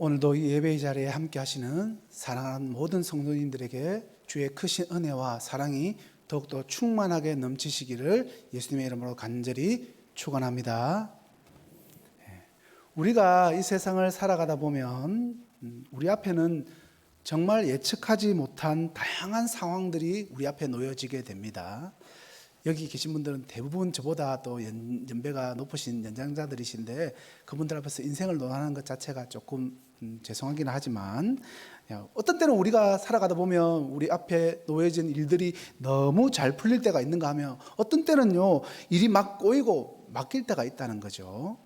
오늘도 이 예배의 자리에 함께 하시는 사랑하는 모든 성도님들에게 주의 크신 은혜와 사랑이 더욱더 충만하게 넘치시기를 예수님의 이름으로 간절히 축원합니다. 예. 우리가 이 세상을 살아가다 보면 음, 우리 앞에는 정말 예측하지 못한 다양한 상황들이 우리 앞에 놓여지게 됩니다. 여기 계신 분들은 대부분 저보다 또 연, 연배가 높으신 연장자들이신데 그분들 앞에서 인생을 논하는 것 자체가 조금 음, 죄송하긴 하지만 야, 어떤 때는 우리가 살아가다 보면 우리 앞에 놓여진 일들이 너무 잘 풀릴 때가 있는가 하면 어떤 때는요 일이 막 꼬이고 막힐 때가 있다는 거죠.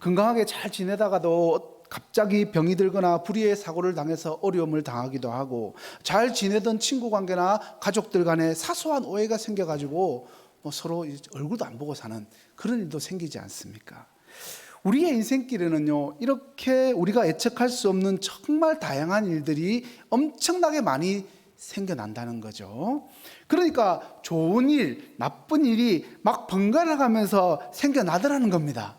건강하게 잘 지내다가도 갑자기 병이 들거나 불의의 사고를 당해서 어려움을 당하기도 하고 잘 지내던 친구 관계나 가족들 간에 사소한 오해가 생겨가지고 뭐 서로 얼굴도 안 보고 사는 그런 일도 생기지 않습니까? 우리의 인생길에는요 이렇게 우리가 예측할 수 없는 정말 다양한 일들이 엄청나게 많이 생겨난다는 거죠. 그러니까 좋은 일, 나쁜 일이 막 번갈아 가면서 생겨나더라는 겁니다.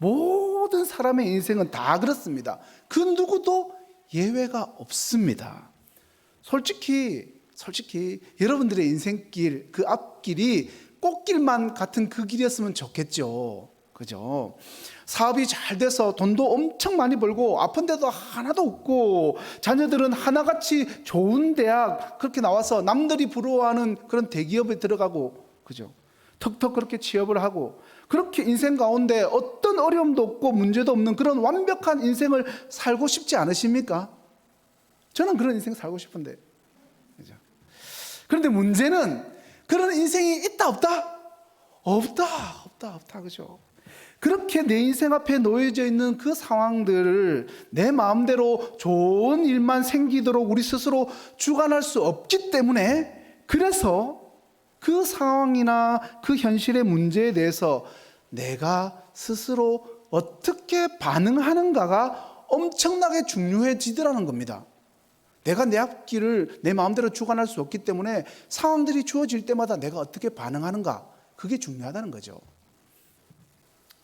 모든 사람의 인생은 다 그렇습니다. 그 누구도 예외가 없습니다. 솔직히 솔직히 여러분들의 인생길 그 앞길이 꽃길만 같은 그 길이었으면 좋겠죠. 그죠? 사업이 잘 돼서 돈도 엄청 많이 벌고 아픈 데도 하나도 없고 자녀들은 하나같이 좋은 대학 그렇게 나와서 남들이 부러워하는 그런 대기업에 들어가고 그죠? 턱턱 그렇게 취업을 하고 그렇게 인생 가운데 어떤 어려움도 없고 문제도 없는 그런 완벽한 인생을 살고 싶지 않으십니까? 저는 그런 인생 살고 싶은데. 그죠? 그런데 문제는 그런 인생이 있다 없다? 없다. 없다. 없다. 그죠? 그렇게 내 인생 앞에 놓여져 있는 그 상황들을 내 마음대로 좋은 일만 생기도록 우리 스스로 주관할 수 없기 때문에 그래서 그 상황이나 그 현실의 문제에 대해서 내가 스스로 어떻게 반응하는가가 엄청나게 중요해지더라는 겁니다. 내가 내 앞길을 내 마음대로 주관할 수 없기 때문에 상황들이 주어질 때마다 내가 어떻게 반응하는가 그게 중요하다는 거죠.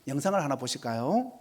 영상을 하나 보실까요?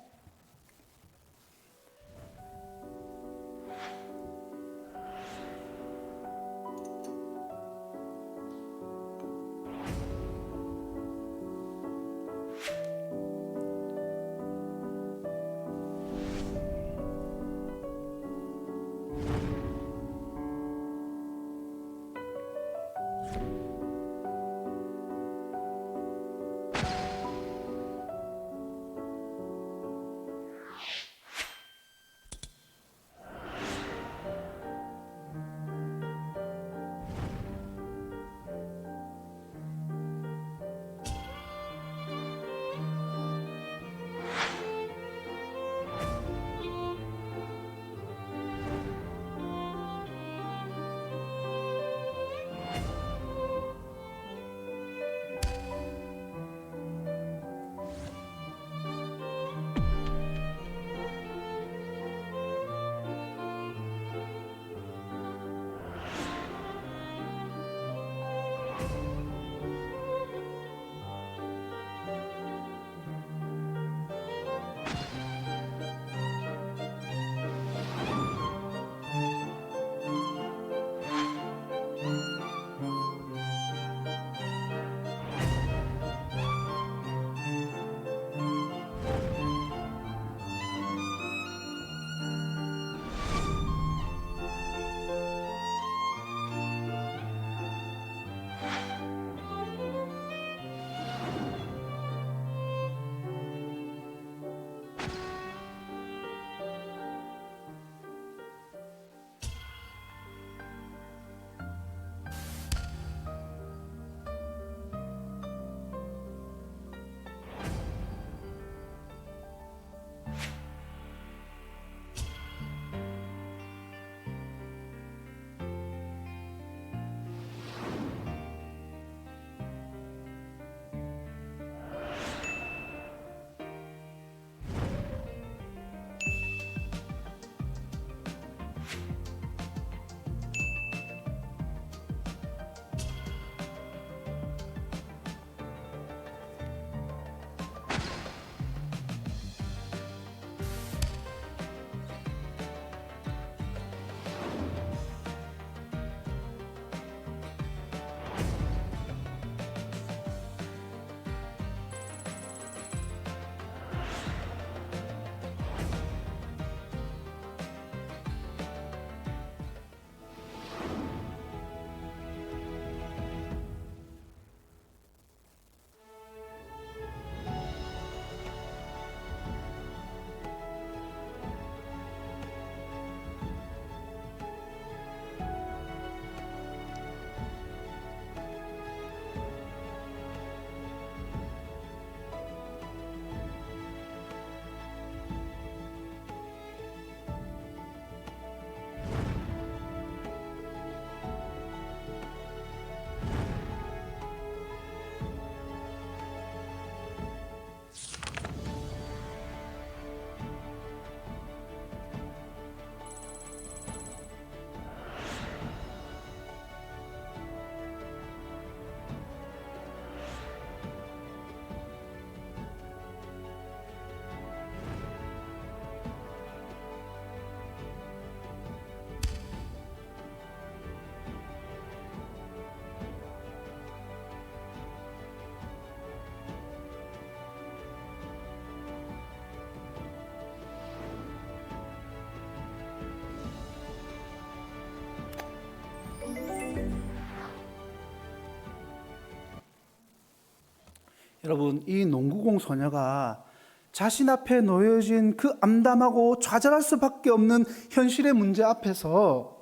여러분, 이 농구공 소녀가 자신 앞에 놓여진 그 암담하고 좌절할 수밖에 없는 현실의 문제 앞에서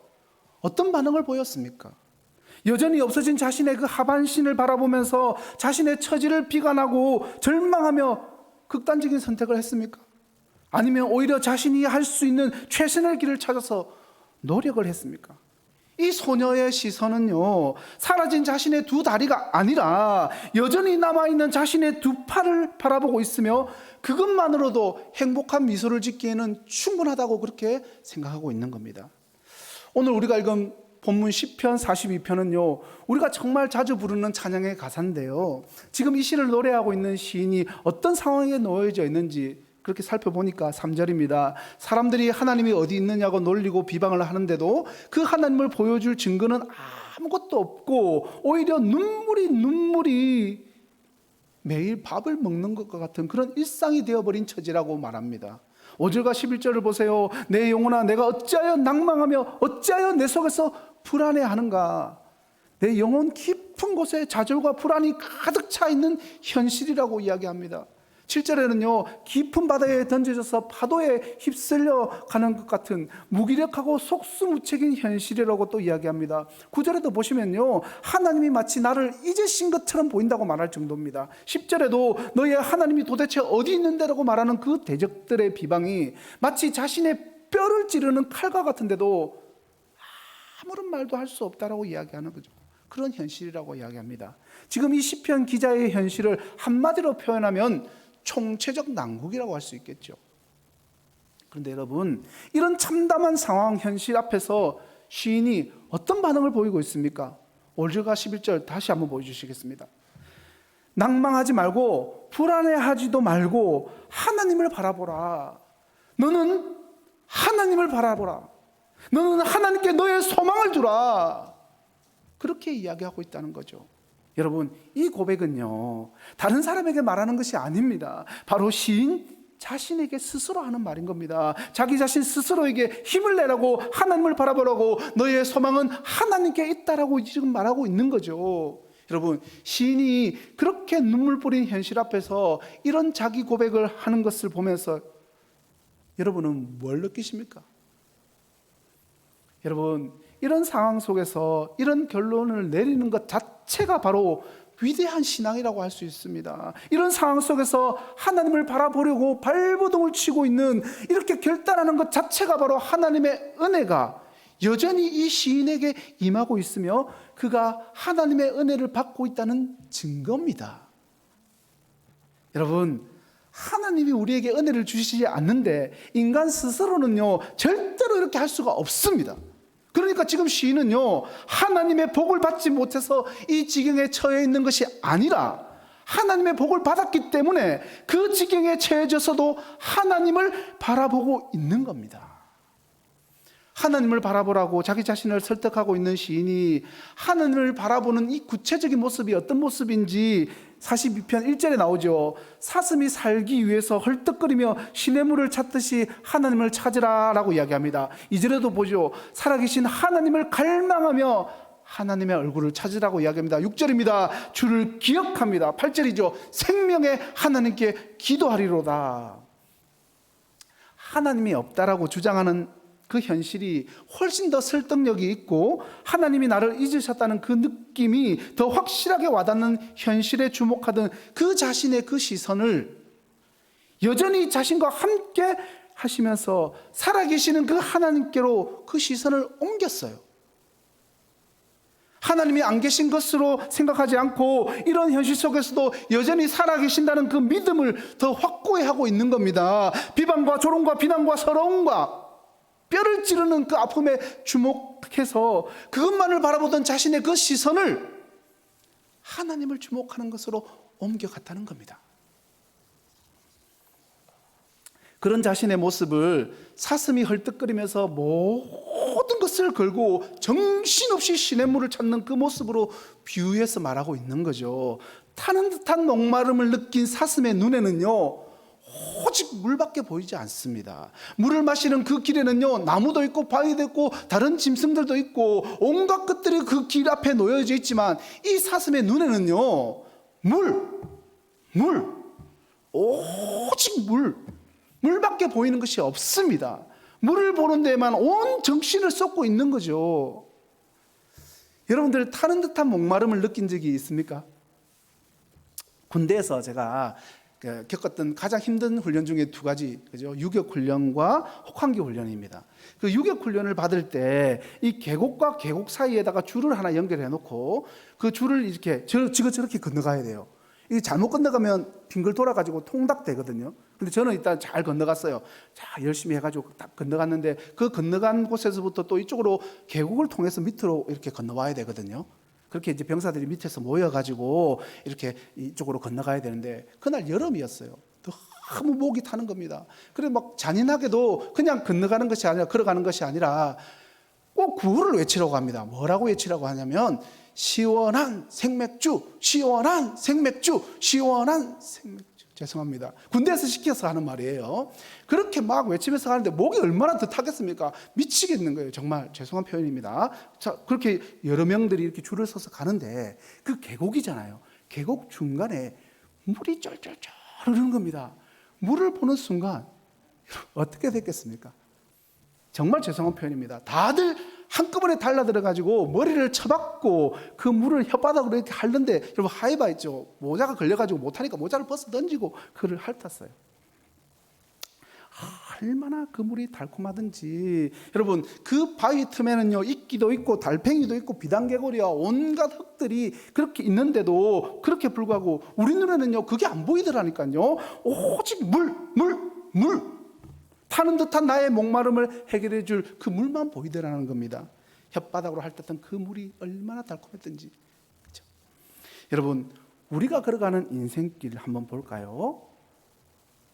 어떤 반응을 보였습니까? 여전히 없어진 자신의 그 하반신을 바라보면서 자신의 처지를 비관하고 절망하며 극단적인 선택을 했습니까? 아니면 오히려 자신이 할 수 있는 최선의 길을 찾아서 노력을 했습니까? 이 소녀의 시선은요, 사라진 자신의 두 다리가 아니라 여전히 남아있는 자신의 두 팔을 바라보고 있으며 그것만으로도 행복한 미소를 짓기에는 충분하다고 그렇게 생각하고 있는 겁니다. 오늘 우리가 읽은 본문 10편, 42편은요, 우리가 정말 자주 부르는 찬양의 가사인데요. 지금 이 시를 노래하고 있는 시인이 어떤 상황에 놓여져 있는지 그렇게 살펴보니까 3절입니다. 사람들이 하나님이 어디 있느냐고 놀리고 비방을 하는데도 그 하나님을 보여줄 증거는 아무것도 없고 오히려 눈물이 눈물이 매일 밥을 먹는 것과 같은 그런 일상이 되어버린 처지라고 말합니다. 5절과 11절을 보세요. 내 영혼아 내가 어찌하여 낭망하며 어찌하여 내 속에서 불안해하는가. 내 영혼 깊은 곳에 좌절과 불안이 가득 차 있는 현실이라고 이야기합니다. 7절에는요, 깊은 바다에 던져져서 파도에 휩쓸려 가는 것 같은 무기력하고 속수무책인 현실이라고 또 이야기합니다. 9절에도 보시면요, 하나님이 마치 나를 잊으신 것처럼 보인다고 말할 정도입니다. 10절에도 너의 하나님이 도대체 어디 있는데라고 말하는 그 대적들의 비방이 마치 자신의 뼈를 찌르는 칼과 같은데도 아무런 말도 할 수 없다라고 이야기하는 거죠. 그런 현실이라고 이야기합니다. 지금 이 시편 기자의 현실을 한마디로 표현하면 총체적 난국이라고 할 수 있겠죠. 그런데 여러분, 이런 참담한 상황 현실 앞에서 시인이 어떤 반응을 보이고 있습니까? 5절과 11절 다시 한번 보여주시겠습니다. 낭망하지 말고 불안해하지도 말고 하나님을 바라보라. 너는 하나님을 바라보라. 너는 하나님께 너의 소망을 두라. 그렇게 이야기하고 있다는 거죠. 여러분, 이 고백은요, 다른 사람에게 말하는 것이 아닙니다. 바로 시인 자신에게 스스로 하는 말인 겁니다. 자기 자신 스스로에게 힘을 내라고 하나님을 바라보라고 너의 소망은 하나님께 있다라고 지금 말하고 있는 거죠. 여러분, 시인이 그렇게 눈물 뿌린 현실 앞에서 이런 자기 고백을 하는 것을 보면서 여러분은 뭘 느끼십니까? 여러분, 이런 상황 속에서 이런 결론을 내리는 것 자체가 바로 위대한 신앙이라고 할 수 있습니다. 이런 상황 속에서 하나님을 바라보려고 발버둥을 치고 있는 이렇게 결단하는 것 자체가 바로 하나님의 은혜가 여전히 이 시인에게 임하고 있으며 그가 하나님의 은혜를 받고 있다는 증거입니다. 여러분, 하나님이 우리에게 은혜를 주시지 않는데 인간 스스로는요, 절대로 이렇게 할 수가 없습니다. 그러니까 지금 시인은요, 하나님의 복을 받지 못해서 이 지경에 처해 있는 것이 아니라 하나님의 복을 받았기 때문에 그 지경에 처해져서도 하나님을 바라보고 있는 겁니다. 하나님을 바라보라고 자기 자신을 설득하고 있는 시인이 하나님을 바라보는 이 구체적인 모습이 어떤 모습인지 42편 1절에 나오죠. 사슴이 살기 위해서 헐떡거리며 시냇물을 찾듯이 하나님을 찾으라라고 이야기합니다. 2절에도 보죠. 살아계신 하나님을 갈망하며 하나님의 얼굴을 찾으라고 이야기합니다. 6절입니다. 주를 기억합니다. 8절이죠. 생명의 하나님께 기도하리로다. 하나님이 없다라고 주장하는 그 현실이 훨씬 더 설득력이 있고 하나님이 나를 잊으셨다는 그 느낌이 더 확실하게 와닿는 현실에 주목하던 그 자신의 그 시선을 여전히 자신과 함께 하시면서 살아계시는 그 하나님께로 그 시선을 옮겼어요. 하나님이 안 계신 것으로 생각하지 않고 이런 현실 속에서도 여전히 살아계신다는 그 믿음을 더 확고히 하고 있는 겁니다. 비방과 조롱과 비난과 서러움과 뼈를 찌르는 그 아픔에 주목해서 그것만을 바라보던 자신의 그 시선을 하나님을 주목하는 것으로 옮겨갔다는 겁니다. 그런 자신의 모습을 사슴이 헐떡거리면서 모든 것을 걸고 정신없이 시냇물을 찾는 그 모습으로 비유해서 말하고 있는 거죠. 타는 듯한 목마름을 느낀 사슴의 눈에는요, 오직 물밖에 보이지 않습니다. 물을 마시는 그 길에는요, 나무도 있고 바위도 있고 다른 짐승들도 있고 온갖 것들이 그 길 앞에 놓여져 있지만 이 사슴의 눈에는요, 물, 물. 오직 물. 물밖에 보이는 것이 없습니다. 물을 보는 데만 온 정신을 쏟고 있는 거죠. 여러분들 타는 듯한 목마름을 느낀 적이 있습니까? 군대에서 제가 그 겪었던 가장 힘든 훈련 중에 두 가지, 그죠? 유격 훈련과 혹한기 훈련입니다. 그 유격 훈련을 받을 때 이 계곡과 계곡 사이에다가 줄을 하나 연결해 놓고 그 줄을 이렇게 저, 지거 저렇게 건너가야 돼요. 이게 잘못 건너가면 빙글 돌아가지고 통닭 되거든요. 근데 저는 일단 잘 건너갔어요. 자, 열심히 해가지고 딱 건너갔는데 그 건너간 곳에서부터 또 이쪽으로 계곡을 통해서 밑으로 이렇게 건너와야 되거든요. 그렇게 이제 병사들이 밑에서 모여가지고 이렇게 이쪽으로 건너가야 되는데 그날 여름이었어요. 너무 목이 타는 겁니다. 그래 막 잔인하게도 그냥 건너가는 것이 아니라 걸어가는 것이 아니라 꼭 구호를 외치라고 합니다. 뭐라고 외치라고 하냐면 시원한 생맥주, 시원한 생맥주, 시원한 생맥주. 죄송합니다. 군대에서 시켜서 하는 말이에요. 그렇게 막 외치면서 가는데 목이 얼마나 더 타겠습니까? 미치겠는 거예요. 정말 죄송한 표현입니다. 자, 그렇게 여러 명들이 이렇게 줄을 서서 가는데 그 계곡이잖아요. 계곡 중간에 물이 쩔쩔쩔 흐르는 겁니다. 물을 보는 순간 어떻게 됐겠습니까? 정말 죄송한 표현입니다. 다들 한꺼번에 달라들어 가지고 머리를 쳐박고 그 물을 혓바닥으로 이렇게 핥는데 여러분 하이바 있죠. 모자가 걸려 가지고 못 하니까 모자를 벗어 던지고 그를 핥았어요. 아, 얼마나 그 물이 달콤하든지 여러분 그 바위 틈에는요 이끼도 있고 달팽이도 있고 비단개구리와 온갖 흙들이 그렇게 있는데도 그렇게 불구하고 우리 눈에는요 그게 안 보이더라니까요 오직 물 물, 물. 타는 듯한 나의 목마름을 해결해 줄 그 물만 보이더라는 겁니다. 혓바닥으로 핥았던 그 물이 얼마나 달콤했던지. 그렇죠? 여러분, 우리가 걸어가는 인생길 한번 볼까요?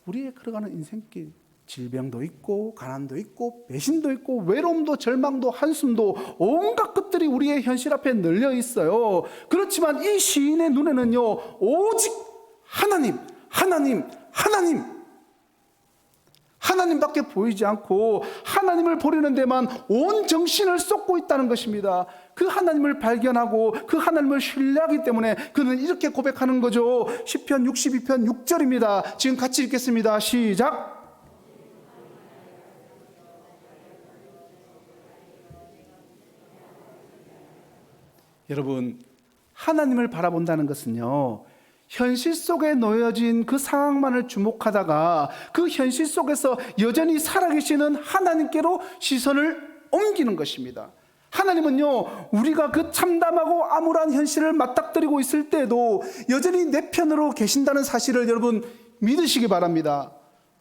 우리의 걸어가는 인생길 질병도 있고 가난도 있고 배신도 있고 외로움도 절망도 한숨도 온갖 것들이 우리의 현실 앞에 널려 있어요. 그렇지만 이 시인의 눈에는요 오직 하나님, 하나님, 하나님 하나님밖에 보이지 않고 하나님을 보려는 데만 온 정신을 쏟고 있다는 것입니다. 그 하나님을 발견하고 그 하나님을 신뢰하기 때문에 그는 이렇게 고백하는 거죠. 10편 62편 6절입니다. 지금 같이 읽겠습니다. 시작. 여러분, 하나님을 바라본다는 것은요, 현실 속에 놓여진 그 상황만을 주목하다가 그 현실 속에서 여전히 살아계시는 하나님께로 시선을 옮기는 것입니다. 하나님은요, 우리가 그 참담하고 암울한 현실을 맞닥뜨리고 있을 때에도 여전히 내 편으로 계신다는 사실을 여러분 믿으시기 바랍니다.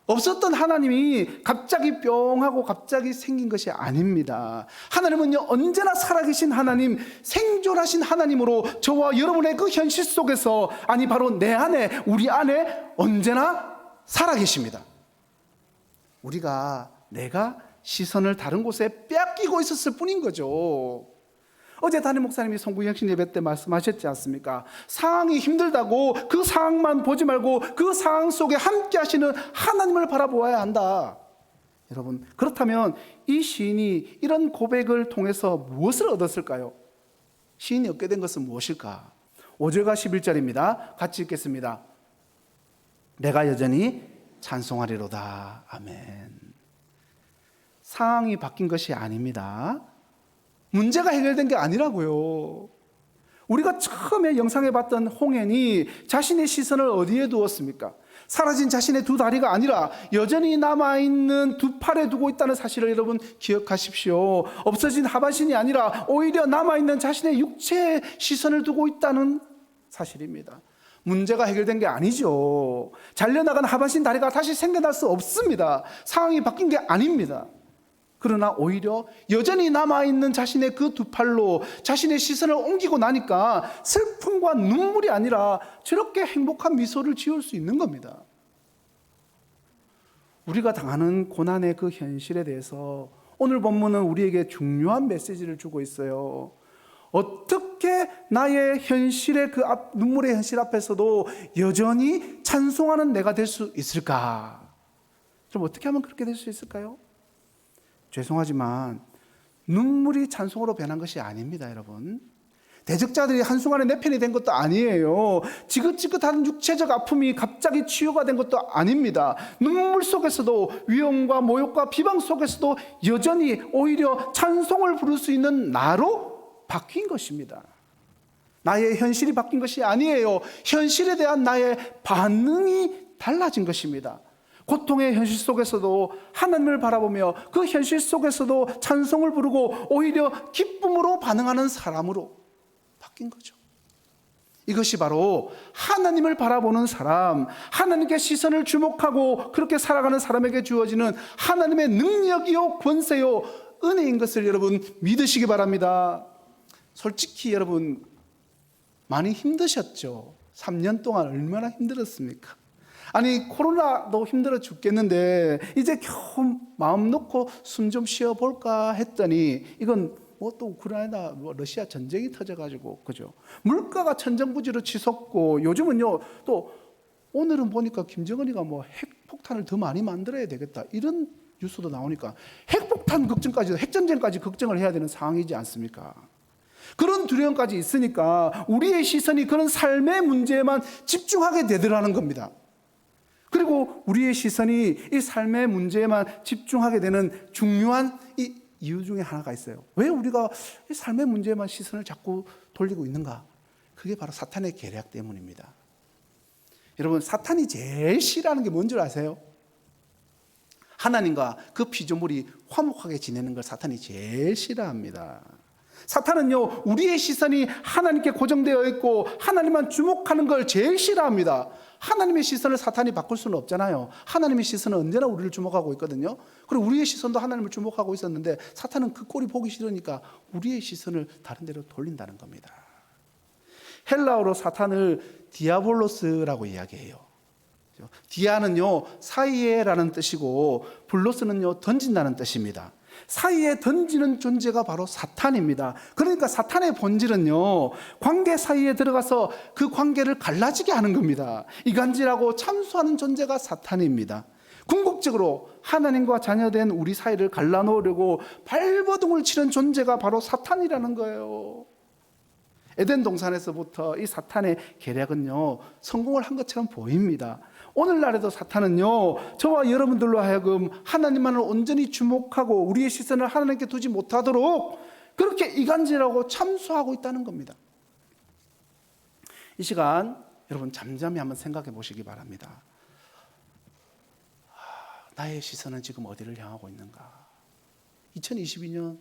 없었던 하나님이 갑자기 뿅 하고 갑자기 생긴 것이 아닙니다. 하나님은요, 언제나 살아계신 하나님, 생존하신 하나님으로 저와 여러분의 그 현실 속에서, 아니, 바로 내 안에, 우리 안에 언제나 살아계십니다. 우리가, 내가 시선을 다른 곳에 빼앗기고 있었을 뿐인 거죠. 어제 담임 목사님이 성구영신 예배 때 말씀하셨지 않습니까? 상황이 힘들다고 그 상황만 보지 말고 그 상황 속에 함께 하시는 하나님을 바라보아야 한다. 여러분, 그렇다면 이 시인이 이런 고백을 통해서 무엇을 얻었을까요? 시인이 얻게 된 것은 무엇일까? 5절과 11절입니다. 같이 읽겠습니다. 내가 여전히 찬송하리로다. 아멘. 상황이 바뀐 것이 아닙니다. 문제가 해결된 게 아니라고요. 우리가 처음에 영상에 봤던 홍현이 자신의 시선을 어디에 두었습니까? 사라진 자신의 두 다리가 아니라 여전히 남아있는 두 팔에 두고 있다는 사실을 여러분 기억하십시오. 없어진 하반신이 아니라 오히려 남아있는 자신의 육체에 시선을 두고 있다는 사실입니다. 문제가 해결된 게 아니죠. 잘려나간 하반신 다리가 다시 생겨날 수 없습니다. 상황이 바뀐 게 아닙니다. 그러나 오히려 여전히 남아있는 자신의 그 두 팔로 자신의 시선을 옮기고 나니까 슬픔과 눈물이 아니라 저렇게 행복한 미소를 지을 수 있는 겁니다. 우리가 당하는 고난의 그 현실에 대해서 오늘 본문은 우리에게 중요한 메시지를 주고 있어요. 어떻게 나의 현실의 그 앞, 눈물의 현실 앞에서도 여전히 찬송하는 내가 될 수 있을까? 좀 어떻게 하면 그렇게 될 수 있을까요? 죄송하지만 눈물이 찬송으로 변한 것이 아닙니다, 여러분. 대적자들이 한순간에 내 편이 된 것도 아니에요. 지긋지긋한 육체적 아픔이 갑자기 치유가 된 것도 아닙니다. 눈물 속에서도 위험과 모욕과 비방 속에서도 여전히 오히려 찬송을 부를 수 있는 나로 바뀐 것입니다. 나의 현실이 바뀐 것이 아니에요. 현실에 대한 나의 반응이 달라진 것입니다. 고통의 현실 속에서도 하나님을 바라보며 그 현실 속에서도 찬송을 부르고 오히려 기쁨으로 반응하는 사람으로 바뀐 거죠. 이것이 바로 하나님을 바라보는 사람, 하나님께 시선을 주목하고 그렇게 살아가는 사람에게 주어지는 하나님의 능력이요, 권세요, 은혜인 것을 여러분 믿으시기 바랍니다. 솔직히 여러분 많이 힘드셨죠? 3년 동안 얼마나 힘들었습니까? 아니 코로나도 힘들어 죽겠는데 이제 겨우 마음 놓고 숨 좀 쉬어 볼까 했더니 이건 뭐 또 우크라이나 뭐 러시아 전쟁이 터져 가지고 그죠 물가가 천정부지로 치솟고 요즘은요 또 오늘은 보니까 김정은이가 뭐 핵폭탄을 더 많이 만들어야 되겠다 이런 뉴스도 나오니까 핵폭탄 걱정까지 핵전쟁까지 걱정을 해야 되는 상황이지 않습니까? 그런 두려움까지 있으니까 우리의 시선이 그런 삶의 문제에만 집중하게 되더라는 겁니다. 그리고 우리의 시선이 이 삶의 문제에만 집중하게 되는 중요한 이 이유 중에 하나가 있어요. 왜 우리가 이 삶의 문제에만 시선을 자꾸 돌리고 있는가? 그게 바로 사탄의 계략 때문입니다. 여러분, 사탄이 제일 싫어하는 게뭔줄 아세요? 하나님과 그 피조물이 화목하게 지내는 걸 사탄이 제일 싫어합니다. 사탄은요, 우리의 시선이 하나님께 고정되어 있고 하나님만 주목하는 걸 제일 싫어합니다. 하나님의 시선을 사탄이 바꿀 수는 없잖아요. 하나님의 시선은 언제나 우리를 주목하고 있거든요. 그리고 우리의 시선도 하나님을 주목하고 있었는데 사탄은 그 꼴이 보기 싫으니까 우리의 시선을 다른 데로 돌린다는 겁니다. 헬라어로 사탄을 디아볼로스라고 이야기해요. 디아는요, 사이에라는 뜻이고 블로스는요, 던진다는 뜻입니다. 사이에 던지는 존재가 바로 사탄입니다. 그러니까 사탄의 본질은요, 관계 사이에 들어가서 그 관계를 갈라지게 하는 겁니다. 이간질하고 참수하는 존재가 사탄입니다. 궁극적으로 하나님과 자녀된 우리 사이를 갈라놓으려고 발버둥을 치는 존재가 바로 사탄이라는 거예요. 에덴 동산에서부터 이 사탄의 계략은요, 성공을 한 것처럼 보입니다. 오늘날에도 사탄은요, 저와 여러분들로 하여금 하나님만을 온전히 주목하고 우리의 시선을 하나님께 두지 못하도록 그렇게 이간질하고 참수하고 있다는 겁니다. 이 시간 여러분 잠잠히 한번 생각해 보시기 바랍니다. 아, 나의 시선은 지금 어디를 향하고 있는가? 2022년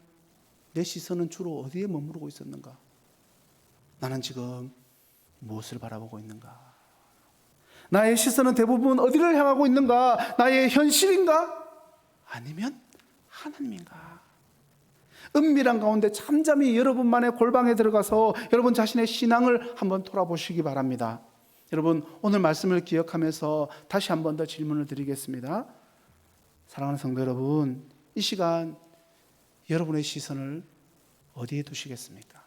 내 시선은 주로 어디에 머무르고 있었는가? 나는 지금 무엇을 바라보고 있는가? 나의 시선은 대부분 어디를 향하고 있는가? 나의 현실인가? 아니면 하나님인가? 은밀한 가운데 잠잠히 여러분만의 골방에 들어가서 여러분 자신의 신앙을 한번 돌아보시기 바랍니다. 여러분 오늘 말씀을 기억하면서 다시 한 번 더 질문을 드리겠습니다. 사랑하는 성도 여러분, 이 시간 여러분의 시선을 어디에 두시겠습니까?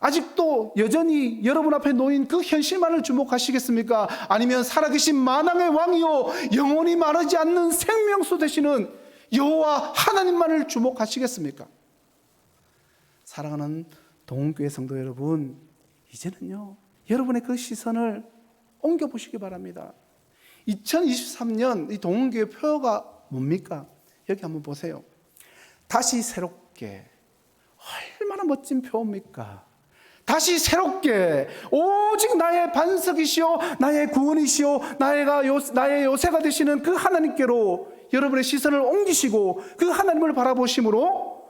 아직도 여전히 여러분 앞에 놓인 그 현실만을 주목하시겠습니까? 아니면 살아계신 만왕의 왕이요 영원히 마르지 않는 생명수 되시는 여호와 하나님만을 주목하시겠습니까? 사랑하는 동교회 성도 여러분, 이제는요 여러분의 그 시선을 옮겨 보시기 바랍니다. 2023년 이 동교회 표가 뭡니까? 여기 한번 보세요. 다시 새롭게 얼마나 멋진 표입니까? 다시 새롭게 오직 나의 반석이시오 나의 구원이시오 나의가 요, 나의 요새가 되시는 그 하나님께로 여러분의 시선을 옮기시고 그 하나님을 바라보심으로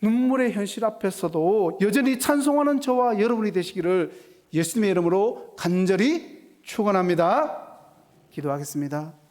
눈물의 현실 앞에서도 여전히 찬송하는 저와 여러분이 되시기를 예수님의 이름으로 간절히 축원합니다. 기도하겠습니다.